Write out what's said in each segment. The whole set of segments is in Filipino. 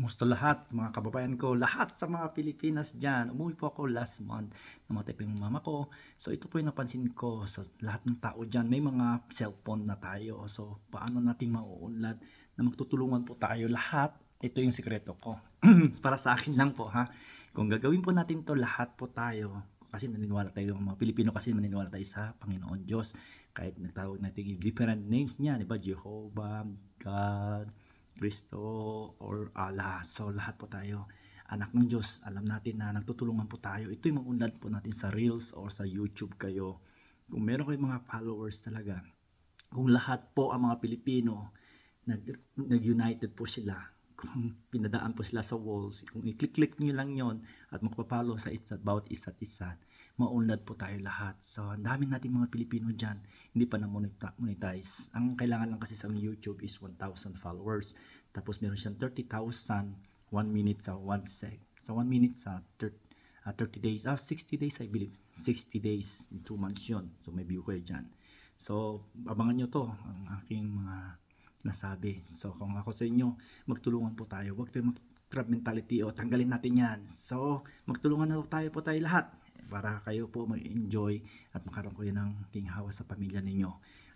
Kumusta lahat, mga kababayan ko, lahat sa mga Pilipinas dyan. Umuwi po ako last month, namatay po yung mama ko. So ito po yung napansin ko sa lahat ng tao dyan. May mga cellphone na tayo. So paano natin mauunlad na magtutulungan po tayo lahat. Ito yung sikreto ko. Para sa akin lang po ha. Kung gagawin po natin to lahat po tayo, kasi naniniwala tayo mga Pilipino kasi naniniwala tayo sa Panginoon Diyos kahit nagtawag natin yung different names niya di ba Jehovah God Kristo or Allah so lahat po tayo anak ng Diyos. Alam natin na nagtutulungan po tayo. Ito yung maunlad po natin sa Reels or sa YouTube kayo. Kung meron kayong mga followers talaga kung lahat po ang mga Pilipino nag, nag-united po sila kung pinadaan po sila sa walls, kung i-click-click nyo lang yon at magpapalo sa isa't bawat isa't isa, maunlad po tayo lahat. So, ang dami nating mga Pilipino dyan, hindi pa na-monetize. Ang kailangan lang kasi sa YouTube is 1,000 followers. Tapos meron siyang 30,000 1 minute sa 1 sec. Sa 1 minute sa 30, ah, 30 days, ah 60 days I believe. 60 days, 2 months yun. So, may view kayo dyan. So, abangan nyo to, ang aking mga nasabi. So, kung ako sa inyo, magtulungan po tayo. Huwag tayo mag-crab mentality o tanggalin natin yan. So, magtulungan na tayo po tayo lahat para kayo po mag-enjoy at makaroon kayo ng tinghawa sa pamilya ninyo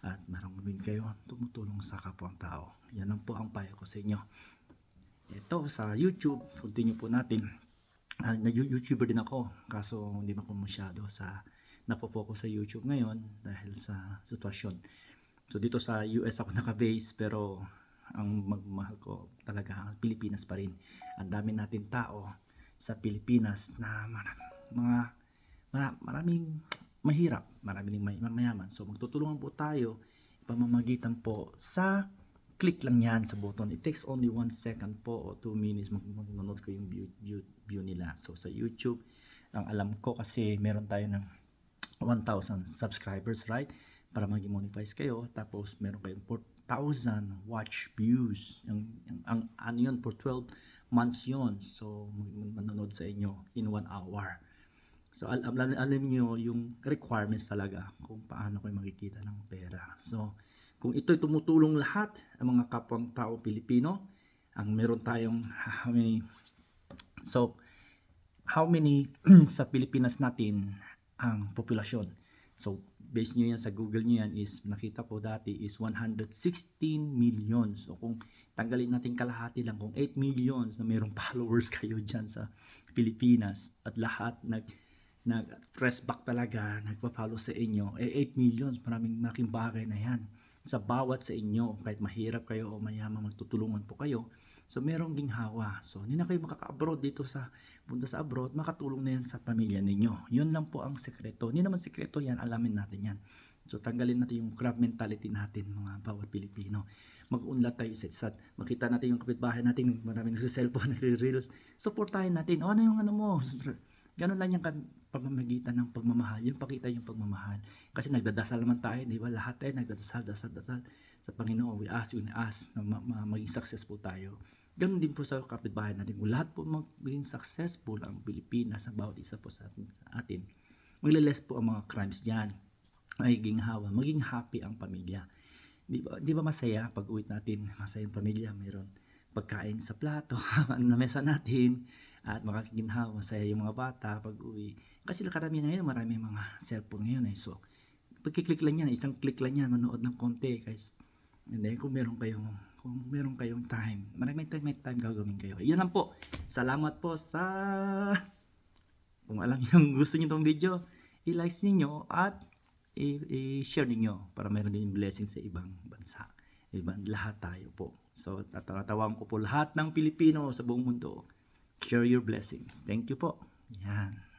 at din kayo tumutulong sa kapwang tao. Yan lang po ang payo ko sa inyo. Ito sa YouTube, continue po natin. Uh, na-YouTuber din ako, kaso hindi ako masyado sa napopokus sa YouTube ngayon dahil sa sitwasyon. So dito sa US ako naka-base pero ang magmahal ko talaga ang Pilipinas pa rin. Ang dami natin tao sa Pilipinas na mar- mga mara- maraming mahirap, maraming may, mayaman. So magtutulungan po tayo pamamagitan po sa click lang yan sa button. It takes only 1 second po o 2 minutes mag magnonood ko yung view, view, view nila. So sa YouTube, ang alam ko kasi meron tayo ng 1,000 subscribers, right? Para mag-monetize kayo. Tapos meron kayong 4,000 watch views. Ang, ang, ang ano yun, for 12 months yun. So, manonood sa inyo in 1 hour. So, al- alam, alam nyo yung requirements talaga kung paano kayo makikita ng pera. So, kung ito'y tumutulong lahat, ang mga kapwang tao Pilipino, ang meron tayong how many, so, how many sa Pilipinas natin ang populasyon. So, base nyo yan sa Google nyo yan is, nakita ko dati is 116 million. So, kung tanggalin natin kalahati lang, kung 8 millions na mayroong followers kayo dyan sa Pilipinas at lahat nag nag press back talaga, nagpa-follow sa inyo, eh 8 millions, maraming malaking bagay na yan. Sa bawat sa inyo, kahit mahirap kayo o mayaman, magtutulungan po kayo, So, merong ginhawa. So, hindi na kayo makaka-abroad dito sa punta sa abroad, makatulong na yan sa pamilya ninyo. Yun lang po ang sekreto. Hindi naman sekreto yan, alamin natin yan. So, tanggalin natin yung crab mentality natin, mga bawat Pilipino. Mag-unlat tayo sa isa't. Makita natin yung kapitbahay natin, marami nagsa-cellphone, nagre-reels. Supportahin natin. O, ano yung ano mo? Ganun lang yung pamamagitan ng pagmamahal. Yung pakita yung pagmamahal. Kasi nagdadasal naman tayo, di ba? Lahat tayo nagdadasal, dasal, dasal sa Panginoon. We ask, we ask na ma- ma- maging successful tayo. Ganun din po sa kapitbahay natin. Kung lahat po maging successful ang Pilipinas, ang bawat isa po sa atin, sa atin magliless po ang mga crimes dyan. Magiging hawa, maging happy ang pamilya. Di ba, di ba masaya pag uwi natin, masaya ang pamilya, mayroon pagkain sa plato, na mesa natin, at makakiginhawa, masaya yung mga bata pag uwi. Kasi karamihan ngayon, marami mga cellphone ngayon eh. So, pagkiklik lang yan, isang click lang yan, manood ng konti, guys. And then, kung meron kayong, kung meron kayong time, maraming time, may time gagawin kayo. Yan lang po. Salamat po sa, kung alam yung gusto niyo tong video, i-like niyo at i-share niyo para meron din blessing sa ibang bansa. Ibang lahat tayo po. So, tatatawan ko po lahat ng Pilipino sa buong mundo. Share your blessings. Thank you po. Yan.